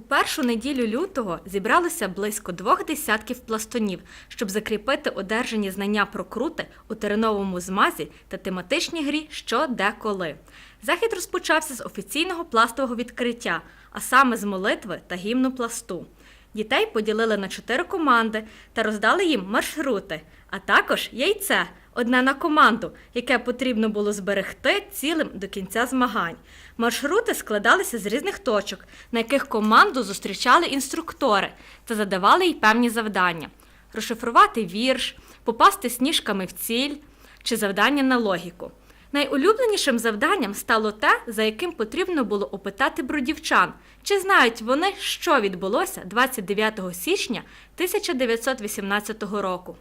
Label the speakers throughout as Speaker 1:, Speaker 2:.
Speaker 1: першу неділю лютого зібралося близько двох десятків пластунів, щоб закріпити одержані знання про крути у тереновому змазі та тематичній грі що де коли. Захід розпочався з офіційного пластового відкриття, а саме з молитви та гімну пласту. Дітей поділили на чотири команди та роздали їм маршрути, а також яйце одне на команду, яке потрібно було зберегти цілим до кінця змагань. Маршрути складалися з різних точок, на яких команду зустрічали інструктори та задавали їй певні завдання: розшифрувати вірш, попасти сніжками в ціль чи завдання на логіку. Найулюбленішим завданням стало те, за яким потрібно було опитати бродівчан, чи знають вони, що відбулося 29 січня 1918 року.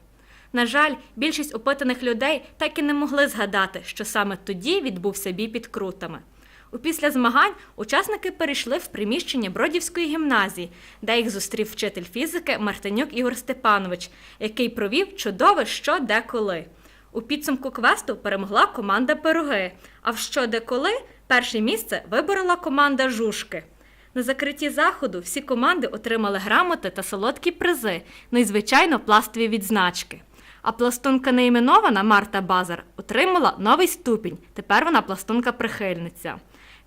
Speaker 1: На жаль, більшість опитаних людей так і не могли згадати, що саме тоді відбувся бій під крутами. У після змагань учасники перейшли в приміщення Бродівської гімназії, де їх зустрів вчитель фізики Мартинюк Ігор Степанович, який провів чудове що де коли. У підсумку квесту перемогла команда Пироги, а в що де коли перше місце виборола команда Жушки. На закритті заходу всі команди отримали грамоти та солодкі призи, ну і звичайно пластові відзначки. А пластунка неіменована Марта Базар отримала новий ступінь. Тепер вона пластунка-прихильниця.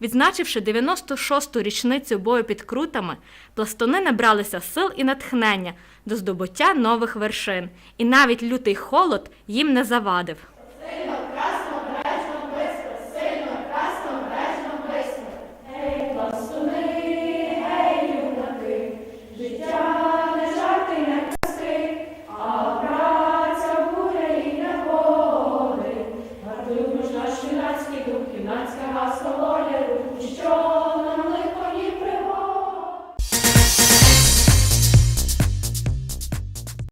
Speaker 1: Відзначивши 96-ту річницю бою під крутами, пластуни набралися сил і натхнення до здобуття нових вершин, і навіть лютий холод їм не завадив.